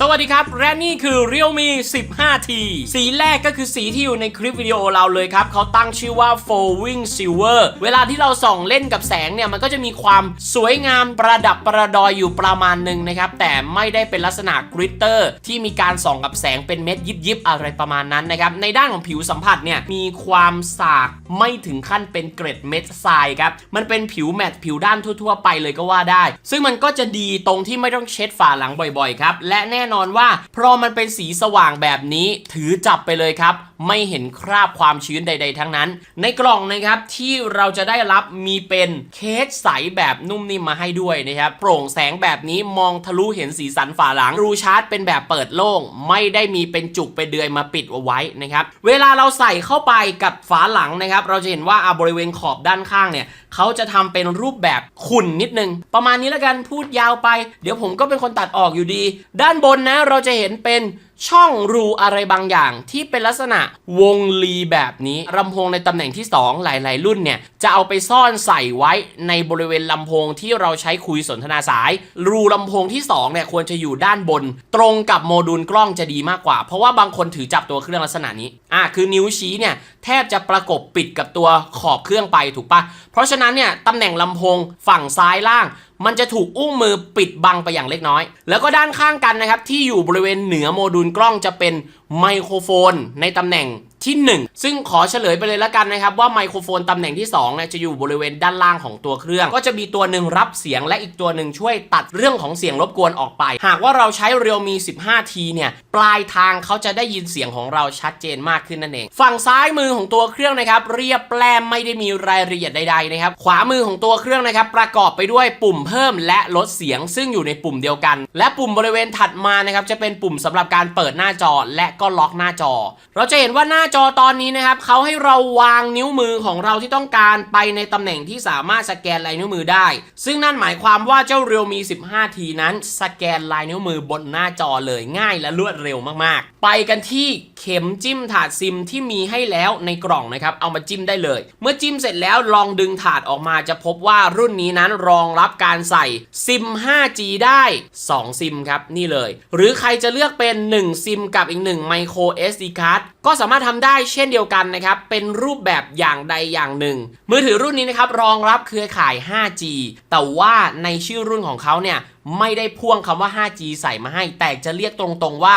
สวัสดีครับ และนี่คือ Realme 15T สีแรกก็คือสีที่อยู่ในคลิปวิดีโอเราเลยครับ เขาตั้งชื่อว่า Flowing Silver เวลาที่เราส่องเล่นกับแสงเนี่ย มันก็จะมีความสวยงามประดับประดอยอยู่ประมาณหนึ่งนะครับ แต่ไม่ได้เป็นลักษณะกริตเตอร์ ที่มีการส่องกับแสงเป็นเม็ดยิบยิบอะไรประมาณนั้นนะครับ ในด้านของผิวสัมผัสเนี่ยมีความสากไม่ถึงขั้นเป็นเกร็ดเม็ดทรายครับมันเป็นผิวแมตต์ผิวด้านทั่ว ๆ ไปเลยก็ว่าได้ ซึ่งมันก็จะดีตรงที่ไม่ต้องเช็ดฝาหลังบ่อยๆครับและแน่นอนว่าเพราะมันเป็นสีสว่างแบบนี้ถือจับไปเลยครับ ไม่เห็นคราบความชื้นใด ๆ ทั้งนั้น ในกล่องนะครับที่เราจะได้รับมีเป็นเคสใสแบบนุ่มนิ่มมาให้ด้วยนะครับโปร่งแสงแบบนี้มองทะลุเห็นสีสันฝาหลังรูชาร์จเป็นแบบเปิดโล่ง ไม่ได้มีเป็นจุกเป็นเดือยมาปิดเอาไว้นะครับเวลาเราใส่เข้าไปกับฝาหลังนะครับเราจะเห็นว่าอบริเวณขอบด้านข้างเนี่ยเขาจะทำเป็นรูปแบบขุ่นนิดนึง ประมาณนี้แล้วกันพูดยาวไป เดี๋ยวผมก็เป็นคนตัดออกอยู่ดี ด้านบนนะ เราจะเห็นเป็น ช่องรูอะไรบางอย่างที่เป็นลักษณะวงลีแบบนี้ลำโพงในตำแหน่งที่ 2 หลาย ๆ รุ่นเนี่ย จะเอาไปซ่อนใส่ไว้ในบริเวณลำโพงที่เราใช้คุยสนทนาสาย รูลำโพงที่2เนี่ยควรจะอยู่ด้านบน ตรงกับโมดูลกล้องจะดีมากกว่า เพราะว่าบางคนถือจับตัวเครื่องลักษณะนี้อะคือนิ้วชี้เนี่ยแทบจะประกบปิดกับตัวขอบเครื่องไปถูกปะเพราะฉะนั้นเนี่ยตำแหน่งลำโพงฝั่งซ้ายล่างมันจะถูกอุ้งมือปิดบังไปอย่างเล็กน้อย แล้วก็ด้านข้างกันนะครับที่อยู่บริเวณเหนือโมดูลกล้องจะเป็นไมโครโฟนในตำแหน่ง ที่ 1 ซึ่งขอเฉลยไปเลยล้วกันนะครับว่าไมโครโฟนตำแหน่งที่2เนี่ยจะอยู่บริเวณด้านล่างของตัวเครื่อง ก็จะมีตัวหนึ่งรับเสียงและอีกตัวหนึ่งช่วยตัดเรื่องของเสียงรบกวนออกไป หากว่าเราใช้ Realme 15T เนี่ยปลายทางเขาจะได้ยินเสียงของเราชัดเจนมากขึ้นนั่นเอง ฝั่งซ้ายมือของตัวเครื่องนะครับเรียบแปลมไม่ได้มีรายละเอียดใดๆนะครับขวามือของตัวเครื่องนะครับประกอบไปด้วยปุ่มเพิ่มและลดเสียง ซึ่งอยู่ในปุ่มเดียวกัน และปุ่มบริเวณถัดมานะครับจะเป็นปุ่มสำหรับการเปิดหน้าจอและก็ล็อกหน้าจอ เราจะเห็นว่าหน้าจอตอนนี้นะครับเขาให้เราวางนิ้วมือของเราที่ต้องการไปในตำแหน่งที่สามารถสแกนลายนิ้วมือได้ ซึ่งนั่นหมายความว่าเจ้า Realme 15T นั้น สแกนลายนิ้วมือบนหน้าจอเลยง่ายและรวดเร็วมากๆ ไปกันที่เข็มจิ้มถาดซิมที่มีให้แล้วในกล่องนะครับเอามาจิ้มได้เลย เมื่อจิ้มเสร็จแล้วลองดึงถาดออกมาจะพบว่ารุ่นนี้นั้นรองรับการใส่ซิม 5G ได้ 2 ซิมครับนี่เลย หรือใครจะเลือกเป็น 1 ซิมกับอีก1 micro SD card ก็สามารถทำได้เช่นเดียวกันนะครับ เป็นรูปแบบอย่างใดอย่างหนึ่ง มือถือรุ่นนี้นะครับรองรับเครือข่าย 5G แต่ว่าในชื่อรุ่นของเขาเนี่ยไม่ได้พ่วงคำว่า 5G ใส่มาให้ แต่จะเรียกตรงๆว่า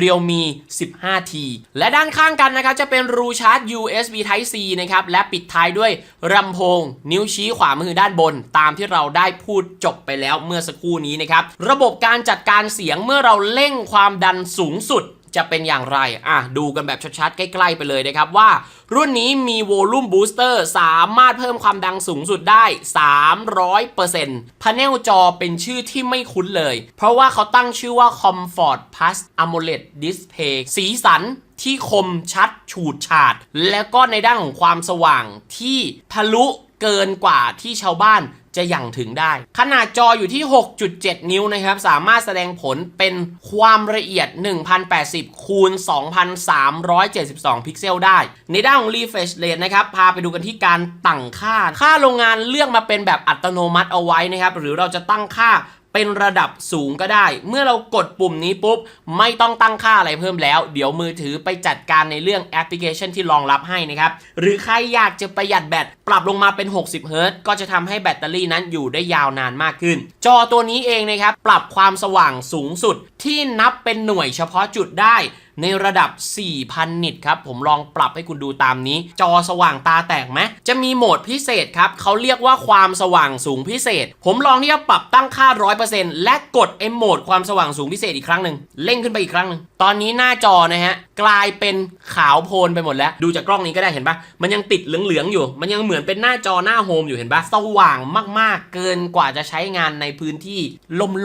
Realme 15T และด้านข้างกันนะครับ จะเป็นรูชาร์จ USB Type C นะครับ และปิดท้ายด้วยลำโพง นิ้วชี้ขวามือด้านบน ตามที่เราได้พูดจบไปแล้วเมื่อสักครู่นี้นะครับ ระบบการจัดการเสียงเมื่อเราเร่งความดันสูงสุด จะเป็นอย่างไร อะ ดูกันแบบชัดๆ ใกล้ๆ ไปเลยนะครับ ว่ารุ่นนี้มี Volume Booster สามารถเพิ่มความดังสูงสุดได้ 300%พาเนลจอเป็นชื่อที่ไม่คุ้นเลย เพราะว่าเขาตั้งชื่อว่า Comfort Plus AMOLED Display สีสันที่คมชัดฉูดฉาด แล้วก็ในด้านของความสว่างที่ทะลุเกินกว่าที่ชาวบ้าน จะอย่างถึงได้ ขนาดจออยู่ที่ 6.7 นิ้วนะครับ สามารถแสดงผลเป็นความละเอียด 1080 คูณ 2372 พิกเซลได้ ในด้านของ refresh rate นะครับ พาไปดูกันที่การตั้งค่า ค่าโรงงานเลือกมาเป็นแบบอัตโนมัติเอาไว้นะครับ หรือเราจะตั้งค่าเป็นระดับสูงก็ได้ เมื่อเรากดปุ่มนี้ปุ๊บ ไม่ต้องตั้งค่าอะไรเพิ่มแล้ว เดี๋ยวมือถือไปจัดการในเรื่องแอปพลิเคชันที่รองรับให้นะครับ หรือใครอยากจะประหยัดแบต ปรับลงมาเป็น 60 เฮิรต์ก็จะทำให้แบตเตอรี่นั้นอยู่ได้ยาวนานมากขึ้น จอตัวนี้เองนะครับ ปรับความสว่างสูงสุดที่นับเป็นหน่วยเฉพาะจุดได้ในระดับ 4,000 นิตครับ ผมลองปรับให้คุณดูตามนี้ จอสว่างตาแตกไหม จะมีโหมดพิเศษครับ เขาเรียกว่าความสว่างสูงพิเศษ ผมลองที่จะปรับตั้งค่า 100%และกดไอ้โหมดความสว่างสูงพิเศษอีกครั้งหนึ่ง เร่งขึ้นไปอีกครั้งหนึ่ง ตอนนี้หน้าจอนะฮะ กลายเป็นขาวโพลนไปหมดแล้ว ดูจากกล้องนี้ก็ได้เห็นปะมันยังติดเหลืองๆอยู่ มันยังเหมือนเป็นหน้าจอหน้าโฮมอยู่เห็นปะสว่างมากๆ เกินกว่าจะใช้งานในพื้นที่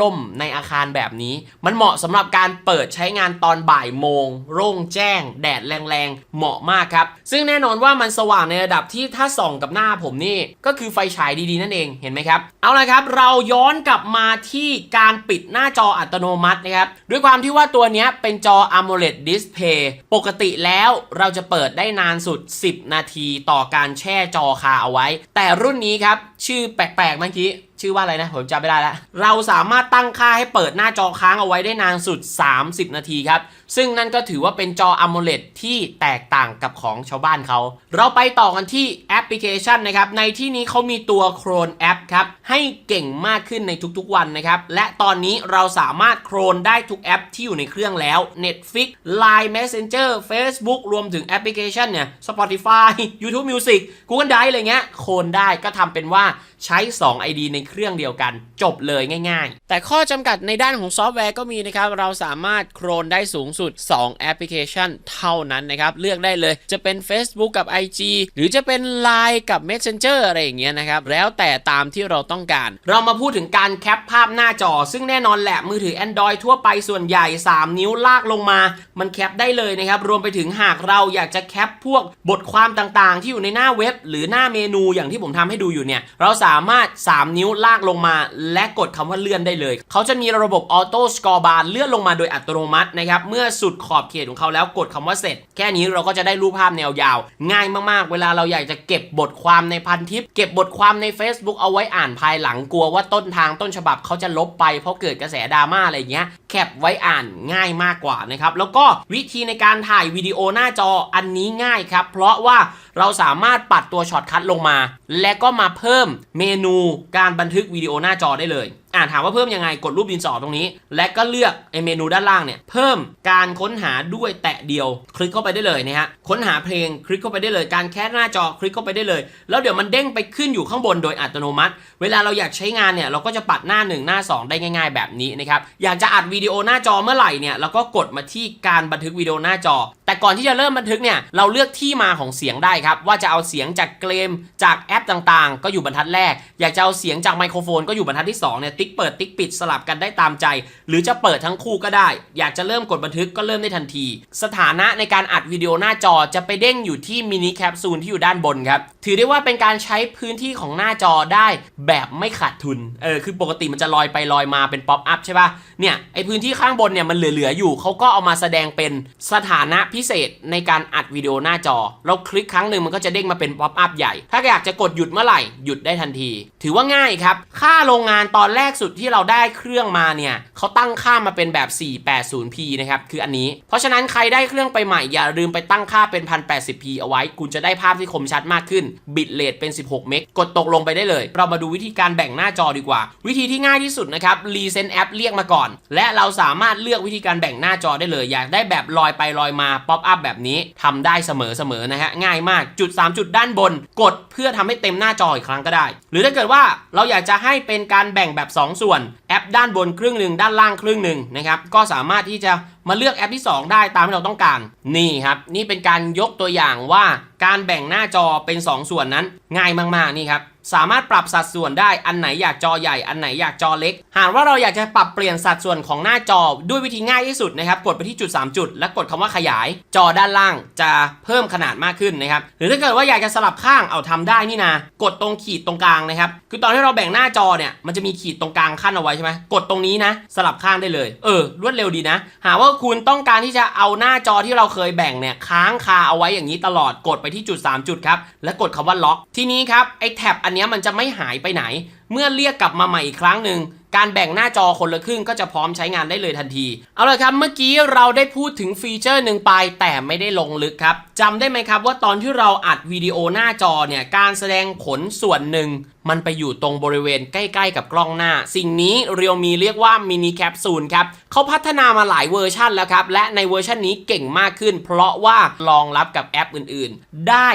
ล่มๆ ในอาคารแบบนี้ มันเหมาะสำหรับการเปิดใช้งานตอนบ่ายโมง โร่งแจ้ง แดดแรงๆ เหมาะมากครับ ซึ่งแน่นอนว่ามันสว่างในระดับที่ถ้าส่องกับหน้าผมนี่ ก็คือไฟฉายดีๆ นั่นเองเห็นไหมครับ เอาละครับเราย้อนกลับมาที่การปิดหน้าจออัตโนมัตินะครับด้วยความที่ว่าตัวนี้เป็นจอ AMOLED Display ปกติแล้วเราจะเปิดได้นานสุด 10 นาทีต่อการแช่จอคาเอาไว้ แต่รุ่นนี้ครับ ชื่อแปลกๆเมื่อกี้ ชื่อว่าอะไรนะ ผมจำไม่ได้แล้วเราสามารถตั้งค่าให้เปิดหน้าจอค้างเอาไว้ได้นานสุด 30 นาทีครับ ซึ่งนั่นก็ถือว่าเป็นจอ AMOLED ที่แตกต่างกับของชาวบ้านเขา เราไปต่อกันที่แอปพลิเคชันนะครับ ในที่นี้เขามีตัว Chrome App ครับ ให้เก่งมากขึ้นในทุกๆวันนะครับ และตอนนี้เราสามารถโครนได้ทุกแอปที่อยู่ในเครื่องแล้ว Netflix Line Messenger Facebook รวมถึงแอปพลิเคชันเนี่ย Spotify YouTube Music Google Drive อะไรเงี้ยโครนได้ก็ทำเป็นว่า ใช้ 2 ID ในเครื่องเดียวกัน จบเลยง่าย ๆ แต่ข้อจำกัดในด้านของซอฟต์แวร์ก็มีนะครับ เราสามารถโครนได้สูงสุด 2 แอปพลิเคชันเท่านั้นนะครับ เลือกได้เลยจะเป็น Facebook กับ IG หรือจะเป็น Line กับ Messenger อะไรอย่างเงี้ยนะครับ แล้วแต่ตามที่เราต้องการ เรามาพูดถึงการแคปภาพหน้าจอ ซึ่งแน่นอนแหละมือถือ Android ทั่วไปส่วนใหญ่ 3 นิ้วลากลงมา มันแคปได้เลยนะครับ รวมไปถึงหากเราอยากจะแคปพวกบทความต่างๆ ที่อยู่ในหน้าเว็บ หรือหน้าเมนูอย่างที่ผมทำให้ดูอยู่เนี่ยเราสาามารถ 3 นิ้วลากลงมา และกดคำว่าเลื่อนได้เลย เขาจะมีระบบออโต้สกอร์บาร์เลื่อนลงมาโดยอัตโนมัตินะครับเมื่อสุดขอบเขตของเขาแล้วกดคำว่าเสร็จ แค่นี้เราก็จะได้รูปภาพแนวยาว ง่ายมากๆ เวลาเราอยากจะเก็บบทความในพันทิป เก็บบทความใน Facebook เอาไว้อ่านภายหลังกลัวว่าต้นทางต้นฉบับเขาจะลบไปเพราะเกิดกระแสดราม่าอะไรเงี้ย แคปไว้อ่านง่ายมากกว่านะครับแล้วก็วิธีในการถ่ายวิดีโอหน้าจออันนี้ง่ายครับ เพราะว่าเราสามารถปัดตัวช็อตคัทลงมา และก็มาเพิ่มเมนูการบันทึกวิดีโอหน้าจอได้เลยอ่าถามว่าเพิ่มยังไงกดรูปดินสอตรงนี้ และก็เลือกไอเมนูด้านล่างเนี่ยเพิ่มการค้นหาด้วยแตะเดียว คลิกเข้าไปได้เลยนะฮะค้นหาเพลงคลิกเข้าไปได้เลย การแคสหน้าจอคลิกเข้าไปได้เลย แล้วเดี๋ยวมันเด้งไปขึ้นอยู่ข้างบนโดยอัตโนมัติ เวลาเราอยากใช้งานเนี่ยเราก็จะปัดหน้า 1 หน้า 2 ได้ง่าย ๆ แบบนี้นะครับอยากจะอัดวิดีโอหน้าจอเมื่อไหร่เนี่ยเราก็กดมาที่การบันทึกวิดีโอหน้าจอ แต่ก่อนที่จะเริ่มบันทึกเนี่ยเราเลือกที่มาของเสียงได้ครับว่าจะเอาเสียงจากเกมจากแอปต่างๆ ก็อยู่บรรทัดแรก อยากจะเอาเสียงจากไมโครโฟนก็อยู่บรรทัดที่2เนี่ยติ๊กเปิดติ๊กปิดสลับกันได้ตามใจ หรือจะเปิดทั้งคู่ก็ได้ อยากจะเริ่มกดบันทึกก็เริ่มได้ทันที สถานะในการอัดวิดีโอหน้าจอจะไปเด้งอยู่ที่มินิแคปซูลที่อยู่ด้านบนครับ ถือได้ว่าเป็นการใช้พื้นที่ของหน้าจอได้แบบไม่ขาดทุน เออ คือปกติมันจะลอยไปลอยมาเป็นป๊อปอัพใช่ป่ะ เนี่ย ไอพื้นที่ข้างบนเนี่ยมันเหลือๆอยู่ เขาก็เอามาแสดงเป็นสถานะพิเศษในการอัดวิดีโอหน้าจอ เราคลิกครั้งหนึ่งมันก็จะเด้งมาเป็นป๊อปอัพใหญ่ ถ้าอยากจะกดหยุดเมื่อไหร่ หยุดได้ทันที ถือว่าง่ายครับ ค่าโรงงานตอนแรกสุดที่เราได้เครื่องมาเนี่ยเขาตั้งค่ามาเป็นแบบ 480p นะครับ คืออันนี้ เพราะฉะนั้นใครได้เครื่องไปใหม่อย่าลืมไปตั้งค่าเป็น 1080p เอาไว้ คุณจะได้ภาพที่คมชัดมากขึ้น บิตเรทเป็น 16 เมก กดตกลงไปได้เลย เรามาดูวิธีการแบ่งหน้าจอดีกว่า วิธีที่ง่ายที่สุดนะครับ รีเซนแอปเรียกมาก่อน และเราสามารถเลือกวิธีการแบ่งหน้าจอได้เลย อยากได้แบบลอยไปลอยมา ป๊อปอัพแบบนี้ทำได้เสมอๆนะฮะ ง่ายมาก จุด 3 จุดด้านบน กดเพื่อทำให้เต็มหน้าจออีกครั้งก็ได้ หรือถ้าเกิดว่าเราอยากจะให้เป็นการแบ่งแบบ2ส่วน แอปด้านบนครึ่งหนึ่งด้านล่างครึ่งหนึ่งนะครับก็สามารถที่จะมาเลือกแอปที่ 2 ได้ตามที่เราต้องการ นี่ครับ นี่เป็นการยกตัวอย่างว่าการแบ่งหน้าจอเป็น 2 ส่วนนั้น ง่ายมากๆนี่ครับสามารถปรับสัดส่วนได้อันไหนอยากจอใหญ่อันไหนอยากจอเล็ก หากว่าเราอยากจะปรับเปลี่ยนสัดส่วนของหน้าจอด้วยวิธีง่ายที่สุดนะครับ กดไปที่จุด 3 จุด แล้วกดคำว่าขยาย จอด้านล่างจะเพิ่มขนาดมากขึ้นนะครับ หรือถ้าเกิดว่าอยากจะสลับข้างเอาทำได้นี่นะกดตรงขีดตรงกลางนะครับ คือตอนที่เราแบ่งหน้าจอเนี่ยมันจะมีขีดตรงกลางขั้นเอาไว้ช่ไหมกดตรงนี้นะ สลับข้างได้เลย เออ รวดเร็วดีนะ หากว่าคุณต้องการที่จะเอาหน้าจอที่เราเคยแบ่งเนี่ยค้างคาเอาไว้อย่างนี้ตลอดกดไปที่จุด 3 จุดครับ แล้วกดคำว่าล็อก ทีนี้ครับไอ้แท็บอันนี้มันจะไม่หายไปไหน เมื่อเรียกกลับมาใหม่อีกครั้งหนึ่งการแบ่งหน้าจอคนละครึ่งก็จะพร้อมใช้งานได้เลยทันที เอาละครับเมื่อกี้เราได้พูดถึงฟีเจอร์หนึ่งไปแต่ไม่ได้ลงลึกครับจำได้ไหมครับว่าตอนที่เราอัดวิดีโอหน้าจอเนี่ยการแสดงผลส่วนหนึ่งมันไปอยู่ตรงบริเวณใกล้ๆกับกล้องหน้า สิ่งนี้เรียวมีเรียกว่ามินิแคปซูลครับเขาพัฒนามาหลายเวอร์ชันแล้วครับ และในเวอร์ชันนี้เก่งมากขึ้น เพราะว่ารองรับกับแอปอื่นๆ ได้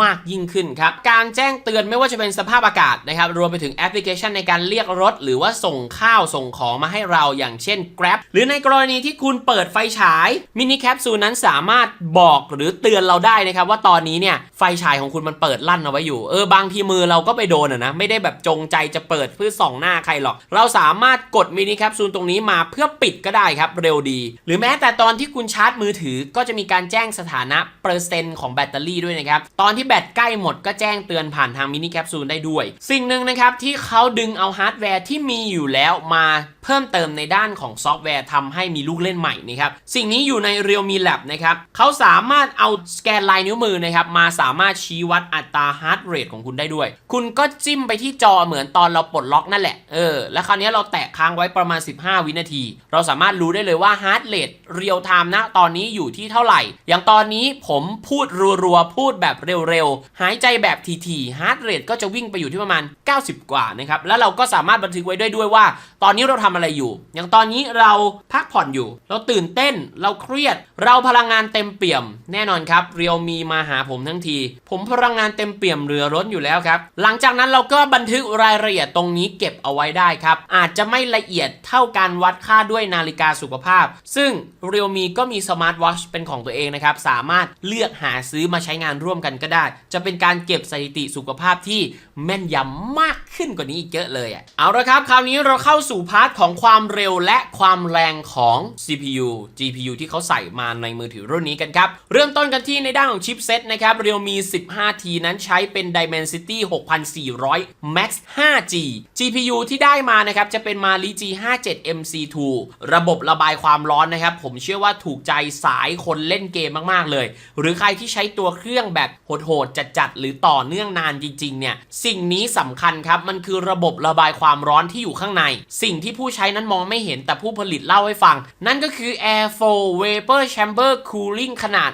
มากยิ่งขึ้นครับ การแจ้งเตือนไม่ว่าจะเป็นสภาพอากาศนะครับ รวมไปถึงแอปพลิเคชันในการเรียกรถ หรือว่าส่งข้าวส่งของมาให้เราอย่างเช่น Grab หรือในกรณีที่คุณเปิดไฟฉายมินิแคปซูลนั้นสามารถบอกหรือเตือนเราได้นะครับว่าตอนนี้เนี่ยไฟฉายของคุณมันเปิดลั่นเอาไว้อยู่เออบางทีมือเราก็ไปโดนอะนะไม่ได้แบบจงใจจะเปิดเพื่อส่องหน้าใครหรอก เราสามารถกดมินิแคปซูลตรงนี้มาเพื่อปิดก็ได้ครับ เร็วดี หรือแม้แต่ตอนที่คุณชาร์จมือถือก็จะมีการแจ้งสถานะเปอร์เซ็นต์ของแบตเตอรี่ด้วยนะครับ ตอนที่แบตใกล้หมดก็แจ้งเตือนผ่านทางมินิแคปซูลได้ด้วย สิ่งหนึ่งนะครับที่เขาดึงเอาฮาร์ดแวร์ที่มีอยู่แล้วมาเพิ่มเติมในด้านของซอฟต์แวร์ทำให้มีลูกเล่นใหม่นะครับ สิ่งนี้อยู่ใน Realme Lab นะครับเขาสามารถเอาสแกนลายนิ้วมือนะครับมาสามารถชี้วัดอัตราฮาร์ดเรทของคุณได้ด้วย คุณก็จิ้มไปที่จอเหมือนตอนเราปลดล็อกนั่นแหละ เออ แล้วคราวนี้เราแตะค้างไว้ประมาณ 15 วินาที เราสามารถรู้ได้เลยว่าฮาร์ดเรทเรียลไทม์ณตอนนี้อยู่ที่เท่าไหร่ อย่างตอนนี้ผมพูดรัวๆ พูดแบบเร็วๆ หายใจแบบทีๆฮาร์ดเรทก็จะวิ่งไปอยู่ที่ประมาณ 90 กว่านะครับ แล้วเราก็สามารถบันทึกไว้ได้ด้วยว่า ตอนนี้เราทำอะไรอยู่ อย่างตอนนี้เราพักผ่อนอยู่ เราตื่นเต้น เราเครียด เราพลังงานเต็มเปี่ยม แน่นอนครับ เรียวมีมาหาผมทั้งที ผมพลังงานเต็มเปี่ยมเรือร้นอยู่แล้วครับ หลังจากนั้นเราก็บันทึกรายละเอียดตรงนี้เก็บเอาไว้ได้ครับ อาจจะไม่ละเอียดเท่าการวัดค่าด้วยนาฬิกาสุขภาพ ซึ่งเรียวมีก็มีสมาร์ทวอชเป็นของตัวเองนะครับ สามารถเลือกหาซื้อมาใช้งานร่วมกันก็ได้ จะเป็นการเก็บสถิติสุขภาพที่แม่นยำมากขึ้นกว่านี้อีกเยอะเลยอะเอาละครับ คราวนี้เราเข้าสู่พาร์ทของความเร็วและความแรงของ CPU GPU ที่เขาใส่มาในมือถือรุ่นนี้กันครับ เริ่มต้นกันที่ในด้านของชิปเซตนะครับ Realme 15T นั้นใช้เป็น Dimensity 6400 Max 5G GPU ที่ได้มานะครับ จะเป็น Mali G57 MC2 ระบบระบายความร้อนนะครับ ผมเชื่อว่าถูกใจสายคนเล่นเกมมากๆเลย หรือใครที่ใช้ตัวเครื่องแบบโหดๆจัดๆหรือต่อเนื่องนานจริง ๆ เนี่ย สิ่งนี้สำคัญครับ มันคือระบบระบายความร้อนที่อยู่ข้างใน สิ่งที่ผู้ใช้นั้นมองไม่เห็นแต่ผู้ผลิตเล่าให้ฟัง นั่นก็คือ Air Flow Vapor Chamber Cooling ขนาด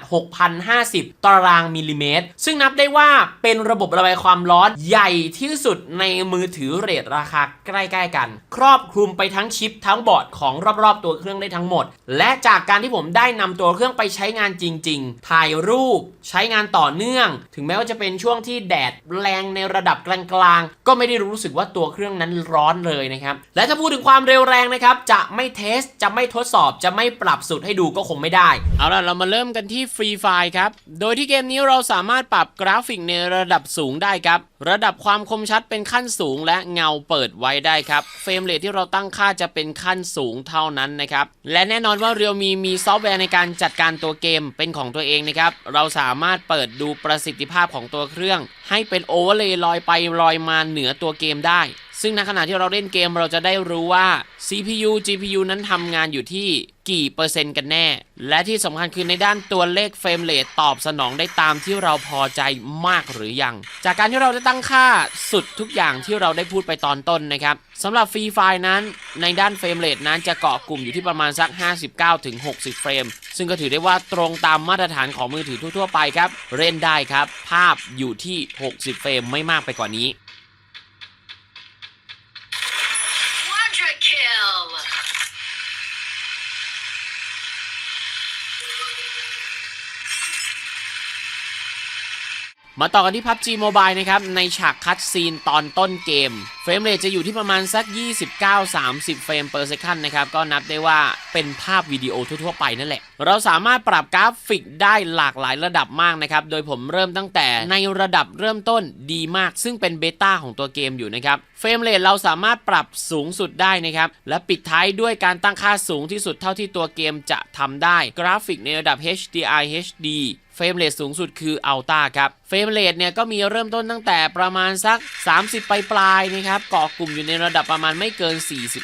6,050 ตารางมิลลิเมตร ซึ่งนับได้ว่าเป็นระบบระบายความร้อนใหญ่ที่สุดในมือถือเรทราคาใกล้ๆกัน ครอบคลุมไปทั้งชิปทั้งบอร์ดของรอบๆตัวเครื่องได้ทั้งหมด และจากการที่ผมได้นำตัวเครื่องไปใช้งานจริง ๆ ถ่ายรูป ใช้งานต่อเนื่อง ถึงแม้ว่าจะเป็นช่วงที่แดดแรงในระดับกลางๆ ก็ไม่ได้รู้สึกว่าตัวเครื่องนั้นร้อนเลยนะครับ และถ้าพูดถึงความเร็วแรงนะครับ จะไม่เทส จะไม่ทดสอบ จะไม่ปรับสุดให้ดูก็คงไม่ได้ เอาล่ะ เรามาเริ่มกันที่ฟรีไฟครับ โดยที่เกมนี้เราสามารถปรับกราฟิกในระดับสูงได้ครับ ระดับความคมชัดเป็นขั้นสูงและเงาเปิดไว้ได้ครับ เฟรมเรทที่เราตั้งค่าจะเป็นขั้นสูงเท่านั้นนะครับ และแน่นอนว่าเรียวมีมีซอฟต์แวร์ในการจัดการตัวเกมเป็นของตัวเองนะครับ เราสามารถเปิดดูประสิทธิภาพของตัวเครื่อง ให้เป็นโอเวอร์เลย์ลอยไปลอยมาเหนือตัวเกมได้ ซึ่งในขณะที่เราเล่นเกมเราจะได้รู้ว่า CPU GPU นั้นทำงานอยู่ที่กี่เปอร์เซ็นต์กันแน่ และที่สำคัญคือในด้านตัวเลขเฟรมเรทตอบสนองได้ตามที่เราพอใจมากหรือยัง จากการที่เราได้ตั้งค่าสุดทุกอย่างที่เราได้พูดไปตอนต้นนะครับสำหรับฟรีไฟนั้น ในด้านเฟรมเรทนั้นจะเกาะกลุ่มอยู่ที่ประมาณสัก 59-60 เฟรม ซึ่งก็ถือได้ว่าตรงตามมาตรฐานของมือถือทั่วๆไปครับเล่นได้ครับ ภาพอยู่ที่ 60 เฟรมไม่มากไปกว่านี้ มาต่อกันที่ PUBG Mobile นะครับในฉากคัดซีนตอนต้นเกม เฟรมเรทจะอยู่ที่ประมาณสัก 29-30 เฟรม per second นะครับ ก็นับได้ว่าเป็นภาพวิดีโอทั่วๆไปนั่นแหละ เราสามารถปรับกราฟิกได้หลากหลายระดับมากนะครับ โดยผมเริ่มตั้งแต่ในระดับเริ่มต้นดีมาก ซึ่งเป็นเบต้าของตัวเกมอยู่นะครับ เฟรมเรทเราสามารถปรับสูงสุดได้นะครับ และปิดท้ายด้วยการตั้งค่าสูงที่สุดเท่าที่ตัวเกมจะทำได้ กราฟิกในระดับ HDR HD เฟรมเรทสูงสุดคืออัลต้าครับเฟรมเรทเนี่ยก็มีเริ่มต้นตั้งแต่ประมาณสัก 30 ปลายปลายนะครับเกาะกลุ่มอยู่ในระดับประมาณไม่เกิน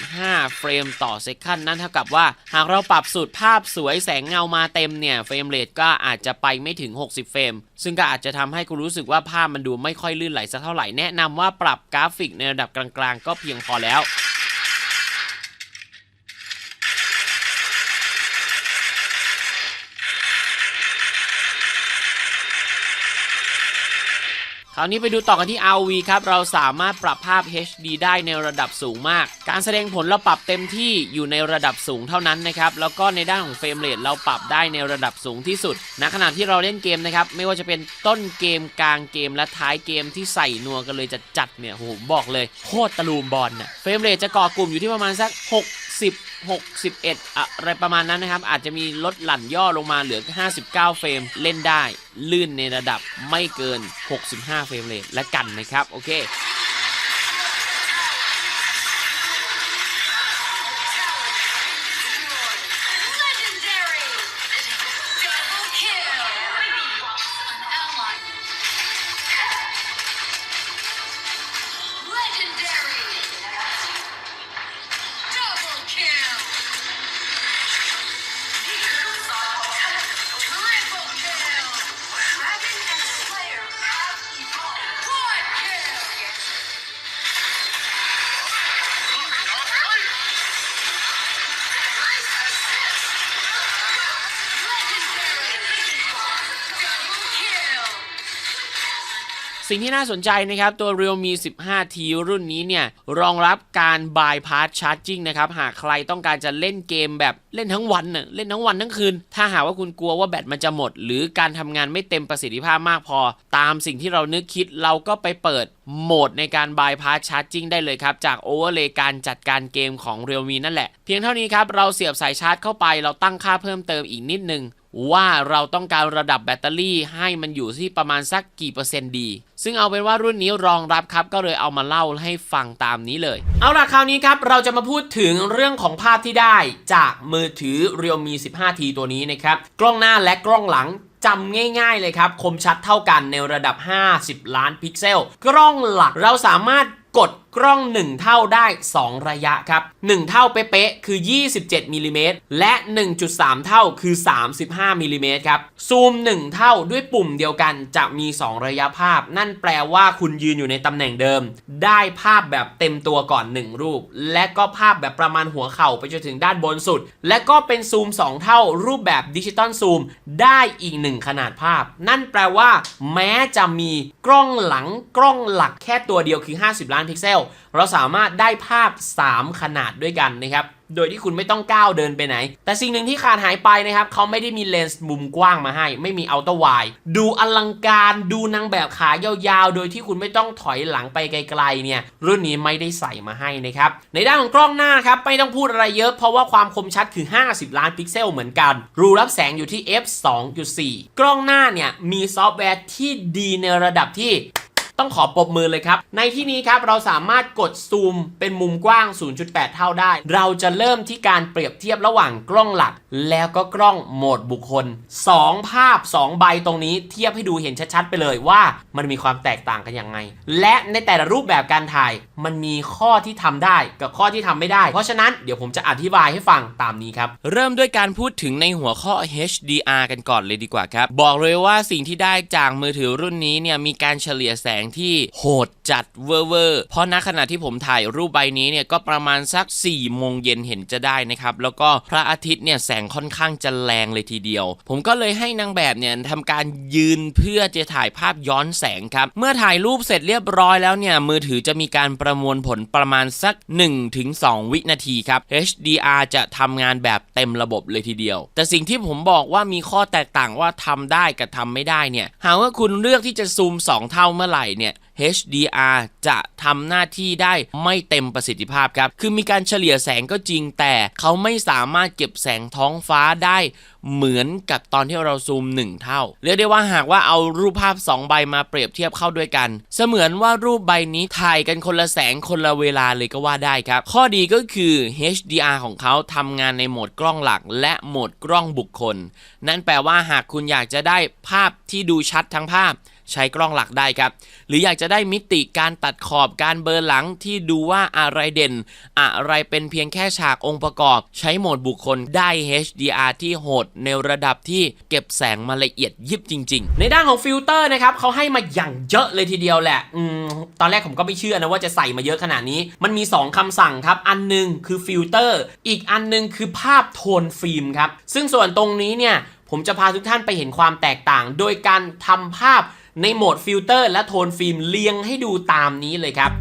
45 เฟรมต่อเซคันนั่นเท่ากับว่า หากเราปรับสูตรภาพสวยแสงเงามาเต็มเนี่ยเฟรมเรทก็อาจจะไปไม่ถึง 60 เฟรม ซึ่งก็อาจจะทำให้คุณรู้สึกว่าภาพมันดูไม่ค่อยลื่นไหลสักเท่าไหร่แนะนำว่าปรับกราฟิกในระดับกลางๆ ก็เพียงพอแล้ว คราวนี้ไปดูต่อกันที่ RV ครับ เราสามารถปรับภาพ HD ได้ในระดับสูงมาก การแสดงผลเราปรับเต็มที่อยู่ในระดับสูงเท่านั้นนะครับ แล้วก็ในด้านของเฟรมเรทเราปรับได้ในระดับสูงที่สุดณขณะที่เราเล่นเกมนะครับ ไม่ว่าจะเป็นต้นเกมกลางเกมและท้ายเกมที่ใส่นัวกันเลยจะจัดเนี่ยโหผมบอกเลยโคตรตะลูมบอลน่ะเฟรมเรทจะก่อกลุ่มอยู่ที่ประมาณสัก 60 61 อะไรประมาณนั้นนะครับ อาจจะมีลดหลั่นย่อลงมาเหลือ 59 เฟรมเล่นได้ ลื่นในระดับไม่เกิน 65 เฟรมเรทและกันนะครับ โอเค สิ่งที่น่าสนใจนะครับ ตัว Realme 15T รุ่นนี้เนี่ยรองรับการ bypass charging นะครับ หากใครต้องการจะเล่นเกมแบบเล่นทั้งวันน่ะเล่นทั้งวันทั้งคืน ถ้าหากว่าคุณกลัวว่าแบตมันจะหมด หรือการทำงานไม่เต็มประสิทธิภาพมากพอ ตามสิ่งที่เรานึกคิดเราก็ไปเปิดโหมดในการ bypass charging ได้เลยครับ จาก overlay การจัดการเกมของ Realme นั่นแหละ เพียงเท่านี้ครับ เราเสียบสายชาร์จเข้าไปเราตั้งค่าเพิ่มเติมอีกนิดนึง ว่าเราต้องการระดับแบตเตอรี่ให้มันอยู่ที่ประมาณสักกี่เปอร์เซ็นต์ดี ซึ่งเอาเป็นว่ารุ่นนี้รองรับครับก็เลยเอามาเล่าให้ฟังตามนี้เลย เอาล่ะคราวนี้ครับเราจะมาพูดถึงเรื่องของภาพที่ได้จากมือถือ Realme 15T ตัวนี้นะครับกล้องหน้าและกล้องหลังจำง่ายๆเลยครับ คมชัดเท่ากันในระดับ 50 ล้านพิกเซล กล้องหลักเราสามารถกด กล้อง 1 เท่าได้ 2 ระยะครับ 1 เท่าเป๊ะๆคือ 27มิลลิเมตรและ 1.3 เท่าคือ 35มิลลิเมตรครับ ซูม 1 เท่าด้วยปุ่มเดียวกันจะมี 2 ระยะภาพ นั่นแปลว่าคุณยืนอยู่ในตำแหน่งเดิม ได้ภาพแบบเต็มตัวก่อน 1 รูป และก็ภาพแบบประมาณหัวเข่าไปจนถึงด้านบนสุด และก็เป็นซูม 2 เท่ารูปแบบดิจิตอลซูมได้อีก 1 ขนาดภาพ นั่นแปลว่า แม้จะมีกล้องหลังกล้องหลักแค่ตัวเดียวคือ 50 ล้านพิกเซลเราสามารถได้ภาพ 3 ขนาดด้วยกันนะครับโดยที่คุณไม่ต้องก้าวเดินไปไหน แต่สิ่งหนึ่งที่ขาดหายไปนะครับเขาไม่ได้มีเลนส์มุมกว้างมาให้ ไม่มีอัลตร้าไวด์ดูอลังการดูนางแบบขายาวๆ โดยที่คุณไม่ต้องถอยหลังไปไกลๆเนี่ยรุ่นนี้ไม่ได้ใส่มาให้นะครับ ในด้านของกล้องหน้าครับไม่ต้องพูดอะไรเยอะเพราะว่าความคมชัดคือ 50 ล้านพิกเซลเหมือนกัน รูรับแสงอยู่ที่ f 2.4 กล้องหน้าเนี่ยมีซอฟต์แวร์ที่ดีในระดับที่ ต้องขอปรบมือเลยครับ ในที่นี้ครับเราสามารถกดซูมเป็นมุมกว้าง 0.8 เท่าได้ เราจะเริ่มที่การเปรียบเทียบระหว่างกล้องหลัก แล้วก็กล้องโหมดบุคคล 2 ภาพ 2 ใบตรงนี้เทียบให้ดูเห็นชัดๆ ไปเลยว่ามันมีความแตกต่างกันยังไง และในแต่ละรูปแบบการถ่ายมันมีข้อที่ทำได้กับข้อที่ทำไม่ได้ เพราะฉะนั้นเดี๋ยวผมจะอธิบายให้ฟังตามนี้ครับ เริ่มด้วยการพูดถึงในหัวข้อ HDR กันก่อนเลยดีกว่าครับ บอกเลยว่าสิ่งที่ได้จากมือถือรุ่นนี้เนี่ยมีการเฉลี่ยแสงที่โหดจัดเวอร์เวอร์เพราะณขณะที่ผมถ่ายรูปใบนี้เนี่ยก็ประมาณสัก4โมงเย็นเห็นจะได้นะครับ แล้วก็พระอาทิตย์เนี่ยแสงค่อนข้างจะแรงเลยทีเดียว ผมก็เลยให้นางแบบเนี่ยทำการยืนเพื่อจะถ่ายภาพย้อนแสงครับ เมื่อถ่ายรูปเสร็จเรียบร้อยแล้วเนี่ยมือถือจะมีการประมวลผลประมาณสัก 1-2 วินาทีครับ HDR จะทำงานแบบเต็มระบบเลยทีเดียว แต่สิ่งที่ผมบอกว่ามีข้อแตกต่างว่าทำได้กับทำไม่ได้เนี่ยหากว่าคุณเลือกที่จะซูม 2 เท่าเมื่อไหร่เนี่ย HDR จะทำหน้าที่ได้ไม่เต็มประสิทธิภาพครับ คือมีการเฉลี่ยแสงก็จริงแต่เขาไม่สามารถเก็บแสงท้องฟ้าได้เหมือนกับตอนที่เราซูม 1 เท่า เรียกได้ว่าหากว่าเอารูปภาพ 2 ใบมาเปรียบเทียบเข้าด้วยกัน เสมือนว่ารูปใบนี้ถ่ายกันคนละแสงคนละเวลาเลยก็ว่าได้ครับ ข้อดีก็คือ HDR ของเขาทำงานในโหมดกล้องหลัก และโหมดกล้องบุคคล นั่นแปลว่าหากคุณอยากจะได้ภาพที่ดูชัดทั้งภาพ ใช้กล้องหลักได้ครับ หรืออยากจะได้มิติการตัดขอบการเบลอหลังที่ดูว่าอะไรเด่น อะไรเป็นเพียงแค่ฉากองค์ประกอบ ใช้โหมดบุคคลได้ HDR ที่โหดในระดับที่เก็บแสงมาละเอียดยิบจริง ๆ ในด้านของฟิลเตอร์นะครับเขาให้มาอย่างเยอะเลยทีเดียวแหละอืมตอนแรกผมก็ไม่เชื่อนะว่าจะใส่มาเยอะขนาดนี้ มันมี 2คำสั่งครับ อันหนึงคือฟิลเตอร์ อีกอันหนึงคือภาพโทนฟิล์มครับ ซึ่งส่วนตรงนี้เนี่ย ผมจะพาทุกท่านไปเห็นความแตกต่าง โดยการทำภาพ ในโหมดฟิลเตอร์และโทนฟิล์มเรียงให้ดูตามนี้เลยครับ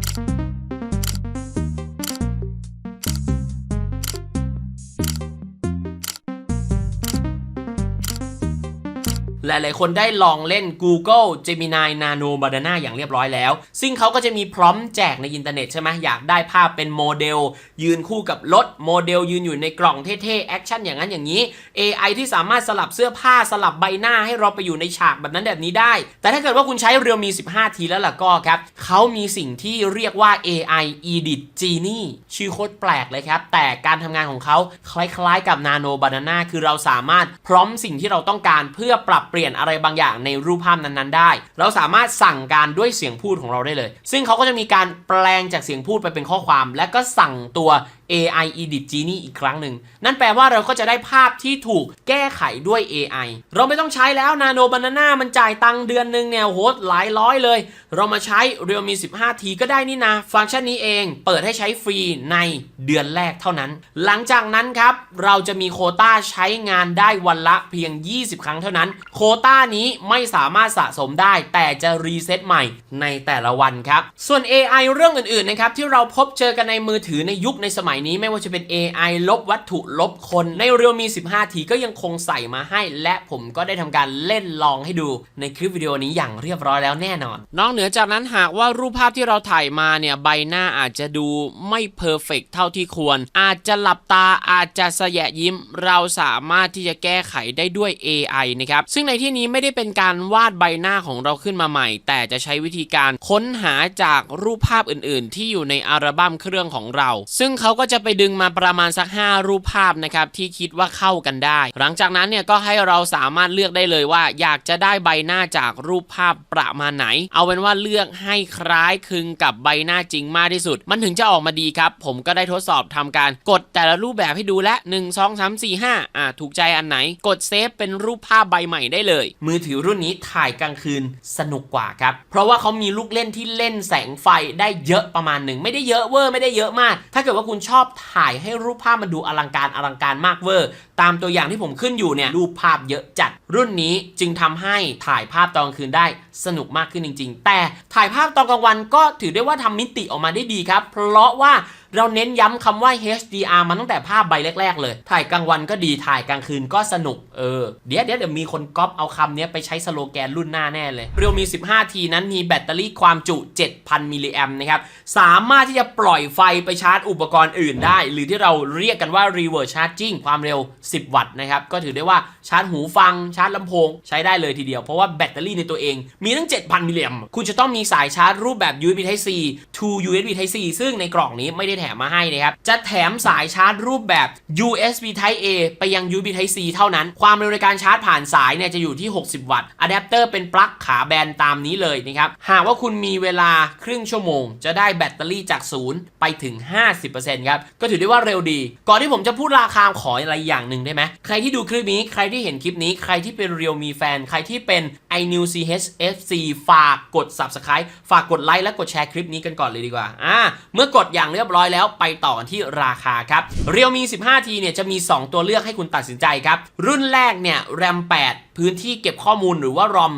หลายๆ คนได้ลองเล่น Google Gemini Nano Banana อย่างเรียบร้อยแล้ว ซึ่งเขาก็จะมีพร้อมแจกในอินเทอร์เน็ตใช่ไหมอยากได้ภาพเป็นโมเดล ยืนคู่กับรถโมเดลยืนอยู่ในกล่องเท่ๆ แอคชั่นอย่างนั้นอย่างนี้ AI ที่สามารถสลับเสื้อผ้าสลับใบหน้าให้เราไปอยู่ในฉากแบบนั้นแบบนี้ได้ แต่ถ้าเกิดว่าคุณใช้ Realme 15 ทีแล้วล่ะก็ครับเขามีสิ่งที่เรียกว่า AI Edit Genie ชื่อโคตรแปลกเลยครับ แต่การทำงานของเขาคล้ายๆ กับ Nano Banana คือเราสามารถพร้อมสิ่งที่เราต้องการเพื่อปรับปลี่ยนอะไรบางอย่างในรูปภาพนั้นๆได้ เราสามารถสั่งการด้วยเสียงพูดของเราได้เลย ซึ่งเขาก็จะมีการแปลงจากเสียงพูดไปเป็นข้อความ และก็สั่งตัว AI Edit Genie อีกครั้งหนึ่ง นั่นแปลว่าเราก็จะได้ภาพที่ถูกแก้ไขด้วย AI เราไม่ต้องใช้แล้ว Nano Banana มันจ่ายตังค์เดือนหนึ่งเนี่ยโหหลายร้อยเลย เรามาใช้ Realme 15T ก็ได้นี่นะ ฟังก์ชันนี้เอง เปิดให้ใช้ฟรีในเดือนแรกเท่านั้น หลังจากนั้นครับ เราจะมีโคต้าใช้งานได้วันละเพียง 20 ครั้งเท่านั้น โคต้านี้ไม่สามารถสะสมได้ แต่จะรีเซ็ตใหม่ในแต่ละวันครับ ส่วน AI เรื่องอื่นๆนะครับที่เราพบเจอกันในมือถือในยุคในสมัยนี้ไม่ว่าจะเป็น AI ลบวัตถุลบคนใน Realme 15T ก็ยังคงใส่มาให้ และผมก็ได้ทำการเล่นลองให้ดูในคลิปวิดีโอนี้อย่างเรียบร้อยแล้วแน่นอน นอกเหนือจากนั้นหากว่ารูปภาพที่เราถ่ายมาเนี่ยใบหน้าอาจจะดูไม่เพอร์เฟกเท่าที่ควร อาจจะหลับตาอาจจะแสยะยิ้ม เราสามารถที่จะแก้ไขได้ด้วย AI นะครับซึ่งในที่นี้ไม่ได้เป็นการวาดใบหน้าของเราขึ้นมาใหม่ แต่จะใช้วิธีการค้นหาจากรูปภาพอื่น ๆ ที่อยู่ในอัลบั้มเครื่องของเรา ซึ่งเขาก็จะไปดึงมาประมาณสัก 5 รูปภาพนะครับที่คิดว่าเข้ากันได้ หลังจากนั้นเนี่ยก็ให้เราสามารถเลือกได้เลยว่า อยากจะได้ใบหน้าจากรูปภาพประมาณไหน เอาเป็นว่าเลือกให้คล้ายคลึงกับใบหน้าจริงมากที่สุด มันถึงจะออกมาดีครับ ผมก็ได้ทดสอบทำการกดแต่ละรูปแบบให้ดูและ1 2 3 4 5อ่าถูกใจอันไหน กดเซฟเป็นรูปภาพใบใหม่ได้เลย มือถือรุ่นนี้ถ่ายกลางคืนสนุกกว่าครับ เพราะว่าเขามีลูกเล่นที่เล่นแสงไฟได้เยอะประมาณหนึ่งไม่ได้เยอะเวอร์ไม่ได้เยอะมาก ถ้าเกิดว่าคุณชอบอบถ่ายให้รูปภาพมันดูอลังการอลังการมากเวอร์ ตามตัวอย่างที่ผมขึ้นอยู่เนี่ยรูปภาพเยอะจัด รุ่นนี้จึงทำให้ถ่ายภาพตอนกลางคืนได้สนุกมากขึ้นจริง ๆ แต่ถ่ายภาพตอนกลางวันก็ถือได้ว่าทำมิติออกมาได้ดีครับ เพราะว่า เราเน้นย้ำคำว่า HDR มาตั้งแต่ภาพใบแรก ๆ เลย ถ่ายกลางวันก็ดีถ่ายกลางคืนก็สนุก เออ เดี๋ยวเดี๋ยวเดี๋ยวมีคนก๊อปเอาคำนี้ไปใช้สโลแกนรุ่นหน้าแน่เลย Realme 15T นั้นมีแบตเตอรี่ความจุ 7,000 มิลลิแอมนะครับ สามารถที่จะปล่อยไฟไปชาร์จอุปกรณ์อื่นได้ หรือที่เราเรียกกันว่า reverse charging ความเร็ว 10 วัตต์นะครับ ก็ถือได้ว่าชาร์จหูฟังชาร์จลำโพง ใช้ได้เลยทีเดียว เพราะว่าแบตเตอรี่ในตัวเอง มีตั้ง 7,000 มิลลิแอมคุณจะต้องมีสายชาร์จรูปแบบ USB Type C to USB Type C ซึ่งในกล่องนี้ไม่ได้ถมมาให้นะครับ จะแถมสายชาร์จรูปแบบ USB Type A ไปยัง USB Type C เท่านั้น ความเร็วในการชาร์จผ่านสายเนี่ยจะอยู่ที่ 60 วัตต์อะแดปเตอร์เป็นปลั๊กขาแบนตามนี้เลยนะครับ หากว่าคุณมีเวลาครึ่งชั่วโมง จะได้แบตเตอรี่จากศูนย์ไปถึง 50%ครับ ก็ถือได้ว่าเร็วดี ก่อนที่ผมจะพูดราคาขออะไรอย่างหนึ่งได้ไหม ใครที่ดูคลิปนี้ ใครที่เห็นคลิปนี้ ใครที่เป็น Real Me แฟน ใครที่เป็น i n e w CHFC ฝากกด Subscribe ฝากกดไลค์และกดแชร์คลิปนี้กันก่อนเลยดีกว่า อ่า เมื่อกดอย่างเรียบร้อยแล้วไปต่อกันที่ราคาครับ Realme 15T เนี่ยจะมี 2 ตัวเลือกให้คุณตัดสินใจครับ รุ่นแรกเนี่ย RAM 8 พื้นที่เก็บข้อมูลหรือว่า ROM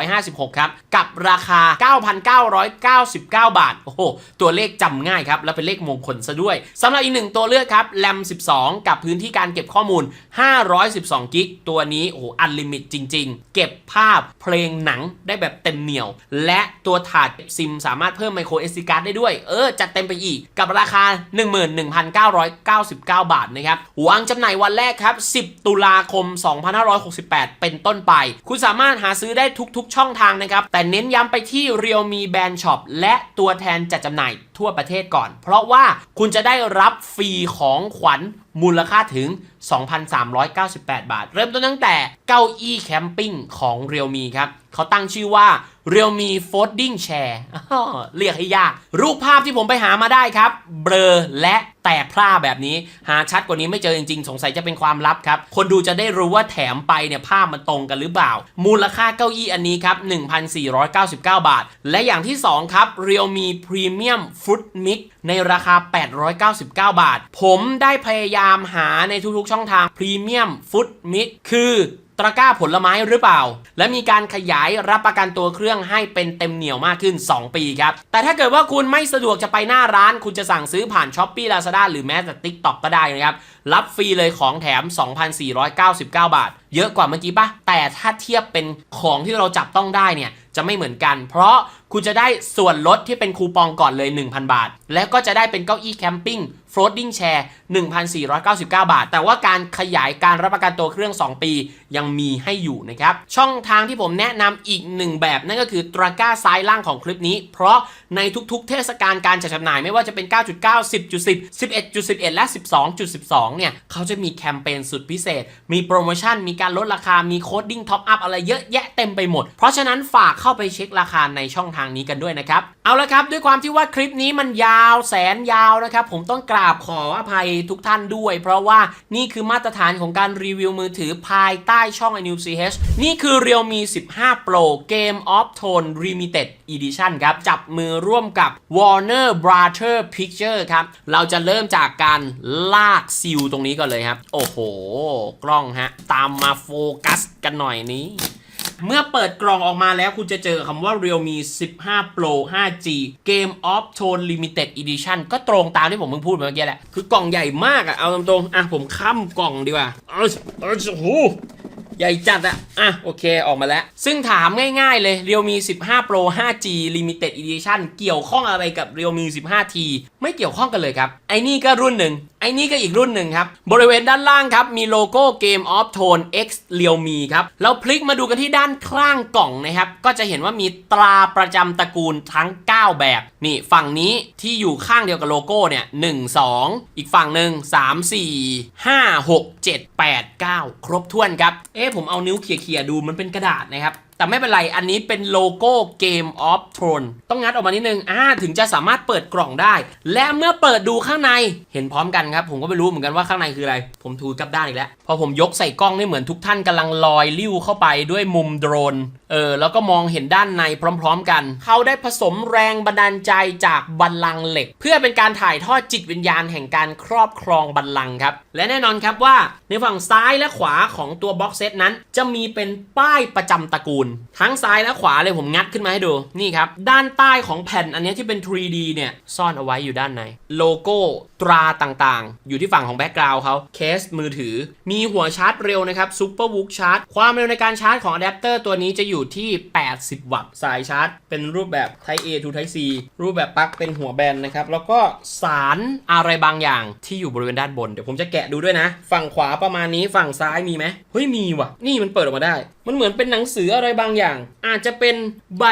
256 ครับ กับราคา 9,999 บาท โอ้โห ตัวเลขจำง่ายครับ และเป็นเลขมงคลซะด้วยสำหรับอีกหนึ่งตัวเลือกครับ RAM 12 กับพื้นที่การเก็บข้อมูล 512 กิก ตัวนี้โอ้โหอันลิมิตจริง ๆ เก็บภาพเพลงหนังได้แบบเต็มเหนียว และตัวถาดซิมสามารถเพิ่มไมโคร SD card ได้ด้วย เออ จัดเต็มไปอีก กับราคา 11,999 บาทนะครับวางจำหน่ายวันแรกครับ 10 ตุลาคม 2568 เป็นต้นไป คุณสามารถหาซื้อได้ทุกๆ ช่องทางนะครับ แต่เน้นย้ำไปที่ Realme Band Shop และตัวแทนจัดจำหน่ายทั่วประเทศก่อน เพราะว่าคุณจะได้รับฟรีของขวัญมูลค่าถึง 2,398 บาท เริ่มต้นตั้งแต่เก้าอี้แคมปิ้งของ Realme ครับเขาตั้งชื่อว่า Realme Folding Chair อ้อเรียกให้ยาก รูปภาพที่ผมไปหามาได้ครับ เบลอและแตกพร่าแบบนี้ หาชัดกว่านี้ไม่เจอจริงๆ สงสัยจะเป็นความลับครับ คนดูจะได้รู้ว่าแถมไปเนี่ยภาพมันตรงกันหรือเปล่า มูลค่าเก้าอี้อันนี้ครับ 1,499 บาท และอย่างที่ 2 ครับ Realme Premium Foot Mix ในราคา 899 บาท ผมได้พยายามหาในทุกๆช่องทาง Premium Foot Mix คือ ตะกร้าผลไม้หรือเปล่า และมีการขยายรับประกันตัวเครื่องให้เป็นเต็มเหนียวมากขึ้น 2 ปีครับ แต่ถ้าเกิดว่าคุณไม่สะดวกจะไปหน้าร้าน คุณจะสั่งซื้อผ่าน s h อ p e e Lazada หรือแม้แต่ TikTok ก็ได้นะครับ รับฟรีเลยของแถม 2,499 บาท เยอะกว่าเมื่อกี้ปะแต่ถ้าเทียบเป็นของที่เราจับต้องได้เนี่ยจะไม่เหมือนกัน เพราะคุณจะได้ส่วนลดที่เป็นคูปองก่อนเลย 1,000 บาท แล้วก็จะได้เป็นเก้าอี้แคมปิ้ง floating chair 1,499 บาท แต่ว่าการขยายการรับประกันตัวเครื่อง 2 ปียังมีให้อยู่นะครับ ช่องทางที่ผมแนะนำอีกหนึ่งแบบ นั่นก็คือตะก้าซ้ายล่างของคลิปนี้ เพราะในทุกๆ เทศกาลการจัดจำหน่ายไม่ว่าจะเป็น 9.9 10.10 11.11 และ 12.12 เนี่ย เขาจะมีแคมเปญสุดพิเศษ มีโปรโมชั่น มีการลดราคา มีโคดดิ้งท็อปอัพอะไรเยอะแยะเต็มไปหมด เพราะฉะนั้นฝากเข้าไปเช็คราคาในช่องทางนี้กันด้วยนะครับ เอาละครับ ด้วยความที่ว่าคลิปนี้มันยาวแสนยาวนะครับ ผมต้องกราราบขออภัยทุกท่านด้วย เพราะว่านี่คือมาตรฐานของการรีวิวมือถือภายใต้ช่อง i n e w CH นี่คือ Realme 15 Pro Game of Tone Limited Edition ครับ จับมือร่วมกับ Warner Brother Picture ครับ เราจะเริ่มจากการลากซิลตรงนี้ก่อนเลยครับ โอ้โห กล้องฮะ ตามมาโฟกัสกันหน่อยนี้ เมื่อเปิดกล่องออกมาแล้วคุณจะเจอคำว่า Realme 15 Pro 5G Game of Tone Limited Edition ก็ตรงตามที่ผมเพิ่งพูดเมื่อกี้แหละ คือกล่องใหญ่มากอะเอาตรงๆ อะ ผมค้ำกล่องดีกว่าเอาเอาโอ้โหใหญ่จัดอะอะ โอเค ออกมาแล้ว ซึ่งถามง่ายๆเลย Realme 15 Pro 5G Limited Edition เกี่ยวข้องอะไรกับ Realme 15T ไม่เกี่ยวข้องกันเลยครับ ไอ้นี่ก็รุ่นหนึ่ง ไอ้นี่ก็อีกรุ่นหนึ่งครับ บริเวณด้านล่างครับ มีโลโก้ Game of Tone X Realme ครับเราพลิกมาดูกันที่ด้านข้างกล่องนะครับ ก็จะเห็นว่ามีตราประจำตระกูลทั้ง 9 แบบ นี่ฝั่งนี้ที่อยู่ข้างเดียวกับโลโก้เนี่ย1 2 อีกฝั่งหนึ่ง3 4 5 6 7 8 9 ครบถ้วนครับ เอ๊ะผมเอานิ้วเขี่ยๆดูมันเป็นกระดาษนะครับ แต่ไม่เป็นไร อันนี้เป็นโลโก้ Game of Thrones ต้องงัดออกมานิดนึงอ่าถึงจะสามารถเปิดกล่องได้ และเมื่อเปิดดูข้างในเห็นพร้อมกันครับ ผมก็ไม่รู้เหมือนกันว่าข้างในคืออะไร ผมถูกลับด้านอีกแล้ว พอผมยกใส่กล้องนี่เหมือนทุกท่านกำลังลอยลิ้วเข้าไปด้วยมุมโดรน เออ แล้วก็มองเห็นด้านในพร้อม ๆ กัน เขาได้ผสมแรงบันดาลใจจากบัลลังก์เหล็ก เพื่อเป็นการถ่ายทอดจิตวิญญาณแห่งการครอบครองบัลลังก์ครับ และแน่นอนครับว่าในฝั่งซ้ายและขวาของตัวบ็อกเซตนั้น จะมีเป็นป้ายประจำตระกูลทั้งซ้ายและขวาเลยผมงัดขึ้นมาให้ดูนี่ครับ ด้านใต้ของแผ่นอันนี้ที่เป็น 3D เนี่ย ซ่อนเอาไว้อยู่ด้านใน โลโก้ตราต่างๆ อยู่ที่ฝั่งของแบ็กกราวด์เขาเคสมือถือ มีหัวชาร์จเร็วนะครับซูเปอร์วู k ชาร์จความเร็วในการชาร์จของอะแดปเตอร์ตัวนี้จะอยู่ที่ 80 วัตต์สายชาร์จ เป็นรูปแบบ Type A to Type C รูปแบบปลั๊กเป็นหัวแบนนะครับแล้วก็สารอะไรบางอย่างที่อยู่บริเวณด้านบนเดี๋ยวผมจะแกะดูด้วยนะ ฝั่งขวาประมาณนี้ฝั่งซ้ายมีไหมเฮ้ยมีว่ะ นี่มันเปิดออกมาได้ มันเหมือนเป็นหนังสืออะไรบางอย่าง อาจจะเป็นใบ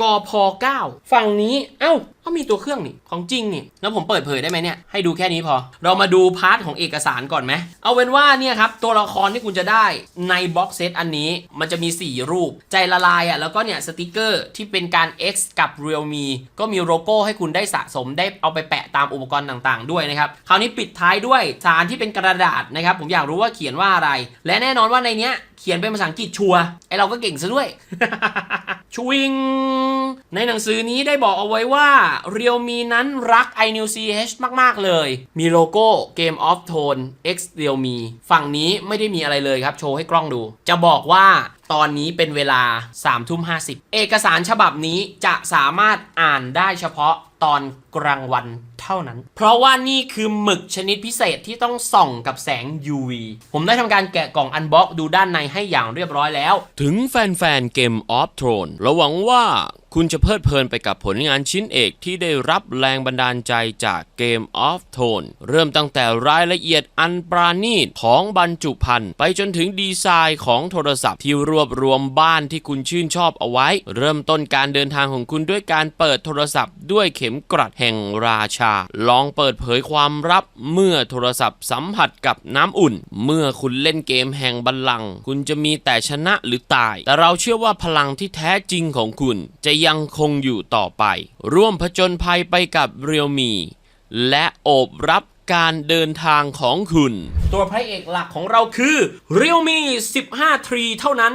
กอพ9ฝั่งนี้ เอ้า ขามีตัวเครื่องนี่ของจริงนี่แล้วผมเปิดเผยได้ไหมเนี่ยให้ดูแค่นี้พอ เรามาดูพาร์ทของเอกสารก่อนไหมเอาเป็นว่าเนี่ยครับตัวละครที่คุณจะได้ในบ็อกเซตอันนี้มันจะมี 4 รูป ใจละลายอะแล้วก็เนี่ยสติกเกอร์ที่เป็นการ X กับ Realme ก็มีโลโก้ให้คุณได้สะสมได้เอาไปแปะตามอุปกรณ์ต่างๆ ด้วยนะครับคราวนี้ปิดท้ายด้วยสารที่เป็นกระดาษนะครับผมอยากรู้ว่าเขียนว่าอะไร และแน่นอนว่าในเนี้ยเขียนเป็นภาษาอังกฤษชัวไอเราก็เก่งซะด้วยชวิง ในหนังสือนี้ได้บอกเอาไว้ว่า Realme นั้นรัก iNew CH มาก ๆ เลย มีโลโก้ Game of Tone X Realme ฝั่งนี้ไม่ได้มีอะไรเลยครับ โชว์ให้กล้องดู จะบอกว่าตอนนี้เป็นเวลา3ทุ่ม50เอกสารฉบับนี้จะสามารถอ่านได้เฉพาะตอนกลางวันเท่านั้น เพราะว่านี่คือหมึกชนิดพิเศษที่ต้องส่องกับแสง UV ผมได้ทำการแกะกล่องอันบ็อกดูด้านในให้อย่างเรียบร้อยแล้ว ถึงแฟนๆ Game of t h r o n e ระหวังว่าคุณจะเพลิดเพลินไปกับผลงานชิ้นเอกที่ได้รับแรงบันดาลใจจาก Game of Tone เริ่มตั้งแต่รายละเอียดอันปราณีตของบรรจุภัณฑ์ไปจนถึงดีไซน์ของโทรศัพท์ที่รวบรวมบ้านที่คุณชื่นชอบเอาไว้ เริ่มต้นการเดินทางของคุณด้วยการเปิดโทรศัพท์ ด้วยเข็มกลัดแห่งราชา ลองเปิดเผยความลับเมื่อโทรศัพท์สัมผัสกับน้ำอุ่น เมื่อคุณเล่นเกมแห่งบัลลังก์คุณจะมีแต่ชนะหรือตาย แต่เราเชื่อว่าพลังที่แท้จริงของคุณจะยังคงอยู่ต่อไป ร่วมผจญภัยไปกับเรียวมี และโอบรับการเดินทางของคุณ ตัวพระเอกหลักของเราคือ Realme 15 Tree เท่านั้น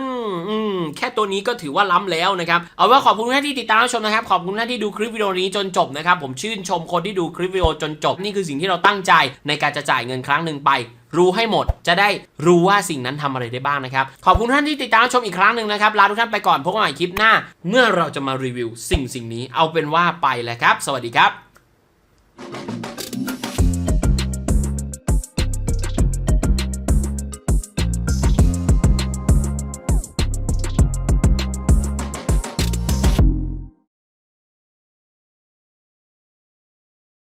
อืม แค่ตัวนี้ก็ถือว่าล้ำแล้วนะครับ เอาว่าขอบคุณท่านที่ติดตามรับชมนะครับ ขอบคุณท่านที่ดูคลิปวิดีโอนี้จนจบนะครับ ผมชื่นชมคนที่ดูคลิปวิดีโอจนจบ นี่คือสิ่งที่เราตั้งใจในการจะจ่ายเงินครั้งหนึ่งไป รู้ให้หมด จะได้รู้ว่าสิ่งนั้นทำอะไรได้บ้างนะครับ ขอบคุณท่านที่ติดตามชมอีกครั้งหนึ่งนะครับ ลาทุกท่านไปก่อนพบกันใหม่คลิปหน้า เมื่อเราจะมารีวิวสิ่งสิ่งนี้ เอาเป็นว่าไปแล้วครับ สวัสดีครับ